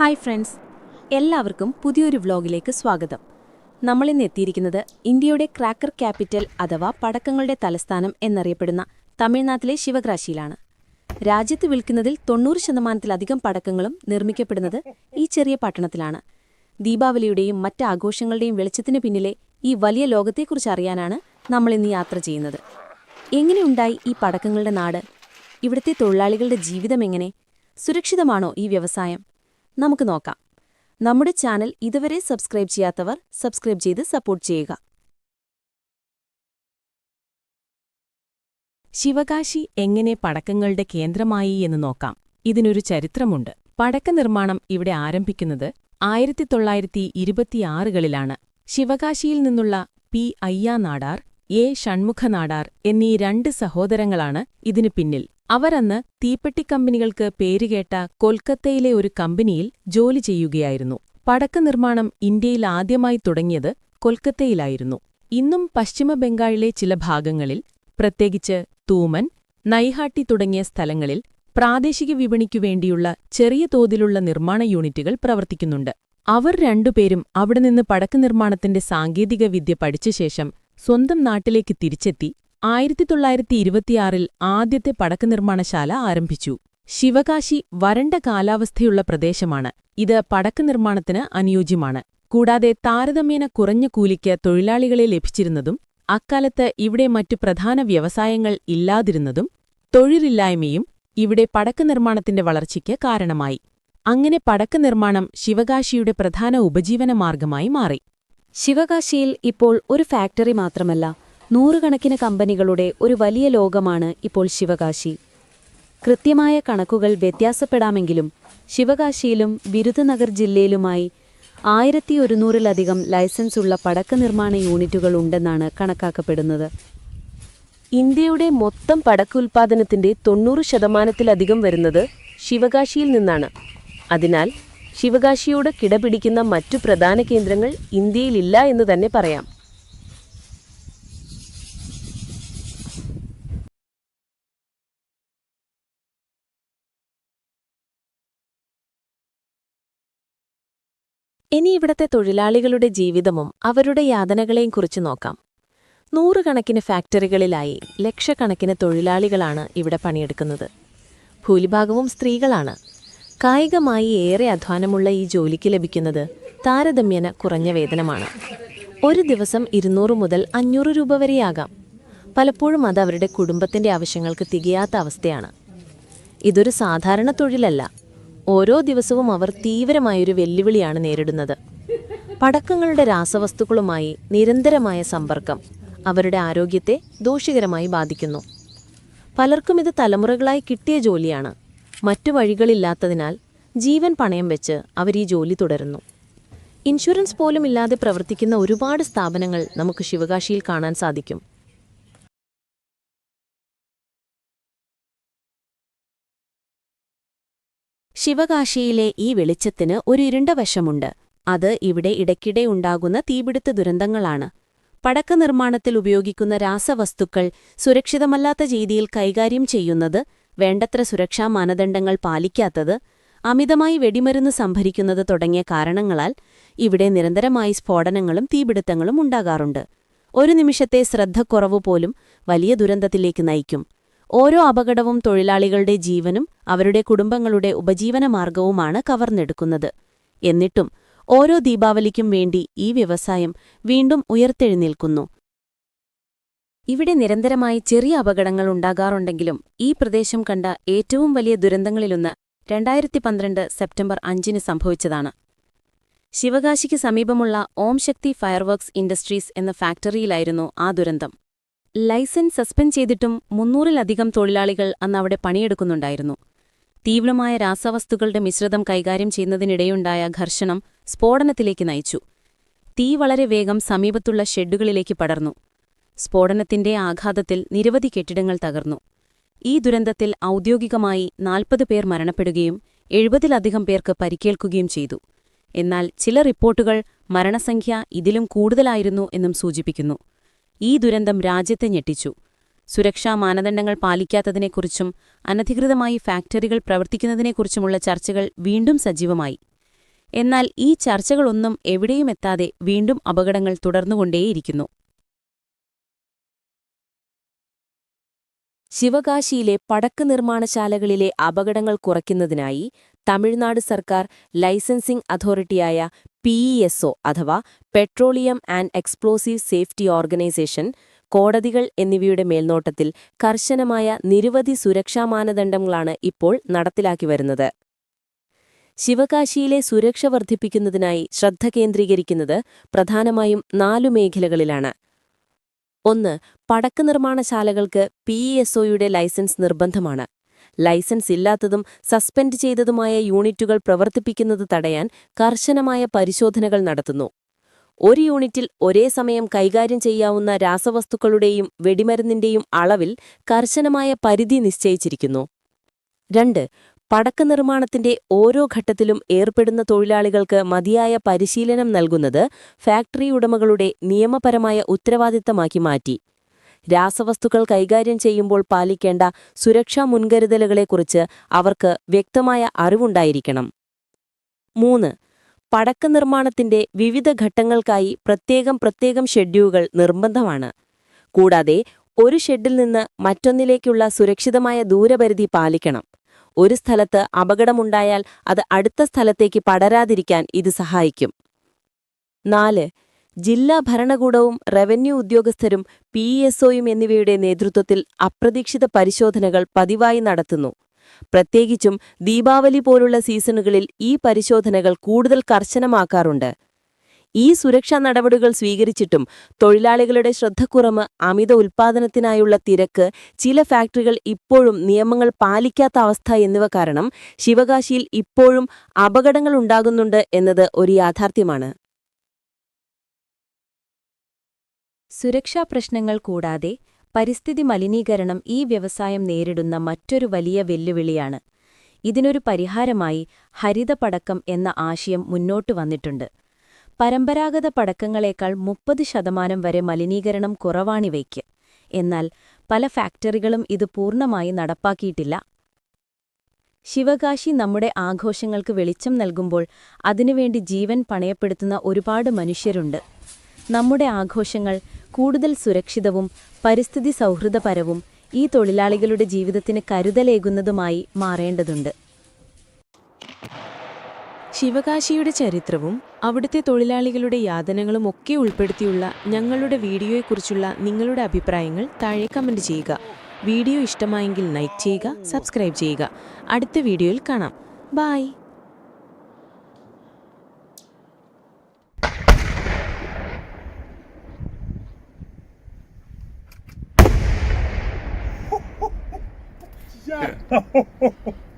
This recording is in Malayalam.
Hi friends. എല്ലാവർക്കും പുതിയൊരു വ്ലോഗിലേക്ക് സ്വാഗതം. നമ്മളിന്ന് എത്തിയിരിക്കുന്നത് ഇന്ത്യയുടെ ക്രാക്കർ ക്യാപിറ്റൽ അഥവാ പടക്കങ്ങളുടെ തലസ്ഥാനം എന്നറിയപ്പെടുന്ന തമിഴ്നാട്ടിലെ ശിവകാശിയിലാണ്. രാജ്യത്ത് വിൽക്കുന്നതിൽ തൊണ്ണൂറ് ശതമാനത്തിലധികം പടക്കങ്ങളും നിർമ്മിക്കപ്പെടുന്നത് ഈ ചെറിയ പട്ടണത്തിലാണ്. ദീപാവലിയുടെയും മറ്റ് ആഘോഷങ്ങളുടെയും വെളിച്ചത്തിന് പിന്നിലെ ഈ വലിയ ലോകത്തെക്കുറിച്ച് അറിയാനാണ് നമ്മളിന്ന് യാത്ര ചെയ്യുന്നത്. എങ്ങനെയുണ്ടായി ഈ പടക്കങ്ങളുടെ നാട്? ഇവിടുത്തെ തൊഴിലാളികളുടെ ജീവിതം എങ്ങനെ? സുരക്ഷിതമാണോ ഈ വ്യവസായം? നമുക്ക് നോക്കാം. നമ്മുടെ ചാനൽ ഇതുവരെ സബ്സ്ക്രൈബ് ചെയ്യാത്തവർ സബ്സ്ക്രൈബ് ചെയ്ത് സപ്പോർട്ട് ചെയ്യുക. ശിവകാശി എങ്ങനെ പടക്കങ്ങളുടെ കേന്ദ്രമായി എന്ന് നോക്കാം. ഇതിനൊരു ചരിത്രമുണ്ട്. പടക്ക നിർമ്മാണം ഇവിടെ ആരംഭിക്കുന്നത് ആയിരത്തി തൊള്ളായിരത്തി ഇരുപത്തിയാറുകളിലാണ് ശിവകാശിയിൽ നിന്നുള്ള പി അയ്യാ നാടാർ എ ഷൺമുഖനാടാർ എന്നീ രണ്ട് സഹോദരങ്ങളാണ് ഇതിനു പിന്നിൽ. അവരന്ന് തീപ്പെട്ടിക്കമ്പനികൾക്ക് പേരുകേട്ട കൊൽക്കത്തയിലെ ഒരു കമ്പനിയിൽ ജോലി ചെയ്യുകയായിരുന്നു. പടക്ക നിർമ്മാണം ഇന്ത്യയിൽ ആദ്യമായി തുടങ്ങിയത് കൊൽക്കത്തയിലായിരുന്നു. ഇന്നും പശ്ചിമ ബംഗാളിലെ ചില ഭാഗങ്ങളിൽ പ്രത്യേകിച്ച് തൂമൻ നൈഹാട്ടി തുടങ്ങിയ സ്ഥലങ്ങളിൽ പ്രാദേശിക വിപണിക്കുവേണ്ടിയുള്ള ചെറിയ തോതിലുള്ള നിർമ്മാണ യൂണിറ്റുകൾ പ്രവർത്തിക്കുന്നുണ്ട്. അവർ രണ്ടുപേരും അവിടെ നിന്ന് പടക്ക നിർമ്മാണത്തിന്റെ സാങ്കേതിക വിദ്യ പഠിച്ച ശേഷം സ്വന്തം നാട്ടിലേക്ക് തിരിച്ചെത്തി ആയിരത്തി തൊള്ളായിരത്തി ഇരുപത്തിയാറിൽ ആദ്യത്തെ പടക്ക നിർമ്മാണശാല ആരംഭിച്ചു. ശിവകാശി വരണ്ട കാലാവസ്ഥയുള്ള പ്രദേശമാണ്. ഇത് പടക്ക നിർമ്മാണത്തിന് അനുയോജ്യമാണ്. കൂടാതെ താരതമ്യേന കുറഞ്ഞ കൂലിക്ക് തൊഴിലാളികളെ ലഭിച്ചിരുന്നതും അക്കാലത്ത് ഇവിടെ മറ്റു പ്രധാന വ്യവസായങ്ങൾ ഇല്ലാതിരുന്നതും തൊഴിലില്ലായ്മയും ഇവിടെ പടക്ക നിർമ്മാണത്തിന്റെ വളർച്ചയ്ക്ക് കാരണമായി. അങ്ങനെ പടക്ക നിർമ്മാണം ശിവകാശിയുടെ പ്രധാന ഉപജീവനമാർഗമായി മാറി. ശിവകാശിയിൽ ഇപ്പോൾ ഒരു ഫാക്ടറി മാത്രമല്ല നൂറുകണക്കിന് കമ്പനികളുടെ ഒരു വലിയ ലോകമാണ് ഇപ്പോൾ ശിവകാശി. കൃത്യമായ കണക്കുകൾ വ്യത്യാസപ്പെടാമെങ്കിലും ശിവകാശിയിലും ബിരുദനഗർ ജില്ലയിലുമായി ആയിരത്തി ഒരുന്നൂറിലധികം ലൈസൻസ് ഉള്ള പടക്ക നിർമ്മാണ യൂണിറ്റുകൾ ഉണ്ടെന്നാണ് കണക്കാക്കപ്പെടുന്നത്. ഇന്ത്യയുടെ മൊത്തം പടക്ക ഉൽപ്പാദനത്തിന്റെ തൊണ്ണൂറ് ശതമാനത്തിലധികം വരുന്നത് ശിവകാശിയിൽ നിന്നാണ്. അതിനാൽ ശിവകാശിയോട് കിടപിടിക്കുന്ന മറ്റു പ്രധാന കേന്ദ്രങ്ങൾ ഇന്ത്യയിലില്ല എന്ന് തന്നെ പറയാം. ഇനി ഇവിടത്തെ തൊഴിലാളികളുടെ ജീവിതവും അവരുടെ യാതനകളെയും കുറിച്ച് നോക്കാം. നൂറുകണക്കിന് ഫാക്ടറികളിലായി ലക്ഷക്കണക്കിന് തൊഴിലാളികളാണ് ഇവിടെ പണിയെടുക്കുന്നത്. ഭൂരിഭാഗവും സ്ത്രീകളാണ്. കായികമായി ഏറെ അധ്വാനമുള്ള ഈ ജോലിക്ക് ലഭിക്കുന്നത് താരതമ്യേന കുറഞ്ഞ വേതനമാണ്. ഒരു ദിവസം ഇരുന്നൂറ് മുതൽ അഞ്ഞൂറ് രൂപ വരെയാകാം. പലപ്പോഴും അത് അവരുടെ കുടുംബത്തിന്റെ ആവശ്യങ്ങൾക്ക് തികയാത്ത അവസ്ഥയാണ്. ഇതൊരു സാധാരണ തൊഴിലല്ല. ഓരോ ദിവസവും അവർ തീവ്രമായൊരു വെല്ലുവിളിയാണ് നേരിടുന്നത്. പടക്കങ്ങളുടെ രാസവസ്തുക്കളുമായി നിരന്തരമായ സമ്പർക്കം അവരുടെ ആരോഗ്യത്തെ ദോഷകരമായി ബാധിക്കുന്നു. പലർക്കും ഇത് തലമുറകളായി കിട്ടിയ ജോലിയാണ്. മറ്റു വഴികളില്ലാത്തതിനാൽ ജീവൻ പണയം വെച്ച് അവർ ഈ ജോലി തുടരുന്നു. ഇൻഷുറൻസ് പോലും ഇല്ലാതെ പ്രവർത്തിക്കുന്ന ഒരുപാട് സ്ഥാപനങ്ങൾ നമുക്ക് ശിവകാശിയിൽ കാണാൻ സാധിക്കും. ശിവകാശിയിലെ ഈ വെളിച്ചത്തിന് ഒരു ഇരുണ്ട വശമുണ്ട്. അത് ഇവിടെ ഇടയ്ക്കിടെ ഉണ്ടാകുന്ന തീപിടുത്ത ദുരന്തങ്ങളാണ്. പടക്ക നിർമ്മാണത്തിൽ ഉപയോഗിക്കുന്ന രാസവസ്തുക്കൾ സുരക്ഷിതമല്ലാത്ത രീതിയിൽ കൈകാര്യം ചെയ്യുന്നത് വേണ്ടത്ര സുരക്ഷാ മാനദണ്ഡങ്ങൾ പാലിക്കാത്തത് അമിതമായി വെടിമരുന്ന് സംഭരിക്കുന്നത് തുടങ്ങിയ കാരണങ്ങളാൽ ഇവിടെ നിരന്തരമായി സ്ഫോടനങ്ങളും തീപിടുത്തങ്ങളും ഉണ്ടാകാറുണ്ട്. ഒരു നിമിഷത്തെ ശ്രദ്ധക്കുറവ് പോലും വലിയ ദുരന്തത്തിലേക്ക് നയിക്കും. ഓരോ അപകടവും തൊഴിലാളികളുടെ ജീവനും അവരുടെ കുടുംബങ്ങളുടെ ഉപജീവനമാർഗവുമാണ് കവർന്നെടുക്കുന്നത്. എന്നിട്ടും ഓരോ ദീപാവലിക്കും വേണ്ടി ഈ വ്യവസായം വീണ്ടും ഉയർത്തെഴുന്നേൽക്കുന്നു. ഇവിടെ നിരന്തരമായി ചെറിയ അപകടങ്ങൾ ഉണ്ടാകാറുണ്ടെങ്കിലും ഈ പ്രദേശം കണ്ട ഏറ്റവും വലിയ ദുരന്തങ്ങളിലൊന്ന് രണ്ടായിരത്തി പന്ത്രണ്ട് സെപ്റ്റംബർ അഞ്ചിന് സംഭവിച്ചതാണ്. ശിവകാശിക്ക് സമീപമുള്ള ഓം ശക്തി ഫയർവർക്സ് ഇൻഡസ്ട്രീസ് എന്ന ഫാക്ടറിയിലായിരുന്നു ആ ദുരന്തം. ലൈസൻസ് സസ്പെൻഡ് ചെയ്തിട്ടും മുന്നൂറിലധികം തൊഴിലാളികൾ അന്ന് അവിടെ പണിയെടുക്കുന്നുണ്ടായിരുന്നു. തീവ്രമായ രാസവസ്തുക്കളുടെ മിശ്രിതം കൈകാര്യം ചെയ്യുന്നതിനിടെയുണ്ടായ ഘർഷണം സ്ഫോടനത്തിലേക്ക് നയിച്ചു. തീ വളരെ വേഗം സമീപത്തുള്ള ഷെഡുകളിലേക്ക് പടർന്നു. സ്ഫോടനത്തിന്റെ ആഘാതത്തിൽ നിരവധി കെട്ടിടങ്ങൾ തകർന്നു. ഈ ദുരന്തത്തിൽ ഔദ്യോഗികമായി നാൽപ്പത് പേർ മരണപ്പെടുകയും എഴുപതിലധികം പേർക്ക് പരിക്കേൽക്കുകയും ചെയ്തു. എന്നാൽ ചില റിപ്പോർട്ടുകൾ മരണസംഖ്യ ഇതിലും കൂടുതലായിരുന്നു എന്നും സൂചിപ്പിക്കുന്നു. ഈ ദുരന്തം രാജ്യത്തെ ഞെട്ടിച്ചു. സുരക്ഷാ മാനദണ്ഡങ്ങൾ പാലിക്കാത്തതിനെക്കുറിച്ചും അനധികൃതമായി ഫാക്ടറികൾ പ്രവർത്തിക്കുന്നതിനെക്കുറിച്ചുമുള്ള ചർച്ചകൾ വീണ്ടും സജീവമായി. എന്നാൽ ഈ ചർച്ചകളൊന്നും എവിടെയും എത്താതെ വീണ്ടും അപകടങ്ങൾ തുടർന്നുകൊണ്ടേയിരിക്കുന്നു. ശിവകാശിയിലെ പടക്ക് നിർമ്മാണശാലകളിലെ അപകടങ്ങൾ കുറയ്ക്കുന്നതിനായി തമിഴ്നാട് സർക്കാർ ലൈസൻസിംഗ് അതോറിറ്റിയായ പിഇഎസ്ഒ അഥവാ petroleum and explosive safety organisation കോടതികൾ എന്നിവയുടെ മേൽനോട്ടത്തിൽ കർശനമായ നിരവധി സുരക്ഷാ മാനദണ്ഡങ്ങളാണ് ഇപ്പോൾ നടപ്പിലാക്കി വരുന്നത്. ശിവകാശിയിലെ സുരക്ഷ വർദ്ധിപ്പിക്കുന്നതിനായി ശ്രദ്ധ കേന്ദ്രീകരിക്കുന്നത് പ്രധാനമായും നാലു മേഖലകളിലാണ്. ഒന്ന് പടക്ക് നിർമ്മാണശാലകൾക്ക് പി ഇ എസ് ഒയുടെ ലൈസൻസ് നിർബന്ധമാണ്. ലൈസൻസ് ഇല്ലാത്തതും സസ്പെൻഡ് ചെയ്തതുമായ യൂണിറ്റുകൾ പ്രവർത്തിപ്പിക്കുന്നത് തടയാൻ കർശനമായ പരിശോധനകൾ നടത്തുന്നു. ഒരു യൂണിറ്റിൽ ഒരേ സമയം കൈകാര്യം ചെയ്യാവുന്ന രാസവസ്തുക്കളുടെയും വെടിമരുന്നിന്റെയും അളവിൽ കർശനമായ പരിധി നിശ്ചയിച്ചിരിക്കുന്നു. രണ്ട് പടക്ക നിർമ്മാണത്തിന്റെ ഓരോ ഘട്ടത്തിലും ഏർപ്പെടുന്ന തൊഴിലാളികൾക്ക് മതിയായ പരിശീലനം നൽകുന്നത് ഫാക്ടറി ഉടമകളുടെ നിയമപരമായ ഉത്തരവാദിത്തമാക്കി മാറ്റി. രാസവസ്തുക്കൾ കൈകാര്യം ചെയ്യുമ്പോൾ പാലിക്കേണ്ട സുരക്ഷാ മുൻകരുതലുകളെക്കുറിച്ച് അവർക്ക് വ്യക്തമായ അറിവുണ്ടായിരിക്കണം. മൂന്ന് പടക്ക നിർമ്മാണത്തിന്റെ വിവിധ ഘട്ടങ്ങൾക്കായി പ്രത്യേകം പ്രത്യേകം ഷെഡ്യൂളുകൾ നിർബന്ധമാണ്. കൂടാതെ ഒരു ഷെഡിൽ നിന്ന് മറ്റൊന്നിലേക്കുള്ള സുരക്ഷിതമായ ദൂരപരിധി പാലിക്കണം. ഒരു സ്ഥലത്ത് അപകടമുണ്ടായാൽ അത് അടുത്ത സ്ഥലത്തേക്ക് പടരാതിരിക്കാൻ ഇത് സഹായിക്കും. നാല് ജില്ലാ ഭരണകൂടവും റവന്യൂ ഉദ്യോഗസ്ഥരും പി എസ്ഒയും എന്നിവയുടെ നേതൃത്വത്തിൽ അപ്രതീക്ഷിത പരിശോധനകൾ പതിവായി നടത്തുന്നു. പ്രത്യേകിച്ചും ദീപാവലി പോലുള്ള സീസണുകളിൽ ഈ പരിശോധനകൾ കൂടുതൽ കർശനമാക്കാറുണ്ട്. ഈ സുരക്ഷാ നടപടികൾ സ്വീകരിച്ചിട്ടും തൊഴിലാളികളുടെ ശ്രദ്ധക്കുറവ് അമിത ഉൽപാദനത്തിനായുള്ള തിരക്ക് ചില ഫാക്ടറികൾ ഇപ്പോഴും നിയമങ്ങൾ പാലിക്കാത്ത അവസ്ഥ എന്നിവ കാരണം ശിവകാശിയിൽ ഇപ്പോഴും അപകടങ്ങൾ ഉണ്ടാകുന്നുണ്ട് എന്നത് ഒരു യാഥാർത്ഥ്യമാണ്. സുരക്ഷാ പ്രശ്നങ്ങൾ കൂടാതെ പരിസ്ഥിതി മലിനീകരണം ഈ വ്യവസായം നേരിടുന്ന മറ്റൊരു വലിയ വെല്ലുവിളിയാണ്. ഇതിനൊരു പരിഹാരമായി ഹരിതപടക്കം എന്ന ആശയം മുന്നോട്ടു വന്നിട്ടുണ്ട്. പരമ്പരാഗത പടക്കങ്ങളേക്കാൾ മുപ്പത് ശതമാനം വരെ മലിനീകരണം കുറവാണിവയ്ക്ക്. എന്നാൽ പല ഫാക്ടറികളും ഇത് പൂർണമായി നടപ്പാക്കിയിട്ടില്ല. ശിവകാശി നമ്മുടെ ആഘോഷങ്ങൾക്ക് വെളിച്ചം നൽകുമ്പോൾ അതിനുവേണ്ടി ജീവൻ പണയപ്പെടുത്തുന്ന ഒരുപാട് മനുഷ്യരുണ്ട്. നമ്മുടെ ആഘോഷങ്ങൾ കൂടുതൽ സുരക്ഷിതവും പരിസ്ഥിതി സൗഹൃദപരവും ഈ തൊഴിലാളികളുടെ ജീവിതത്തിന് കരുതലേകുന്നതുമായി മാറേണ്ടതുണ്ട്. ശിവകാശിയുടെ ചരിത്രവും അവിടുത്തെ തൊഴിലാളികളുടെ യാതനകളും ഒക്കെ ഉൾപ്പെടുത്തിയുള്ള ഞങ്ങളുടെ വീഡിയോയെക്കുറിച്ചുള്ള നിങ്ങളുടെ അഭിപ്രായങ്ങൾ താഴെ കമന്റ് ചെയ്യുക. വീഡിയോ ഇഷ്ടമായെങ്കിൽ ലൈക്ക് ചെയ്യുക സബ്സ്ക്രൈബ് ചെയ്യുക. അടുത്ത വീഡിയോയിൽ കാണാം. ബായ്.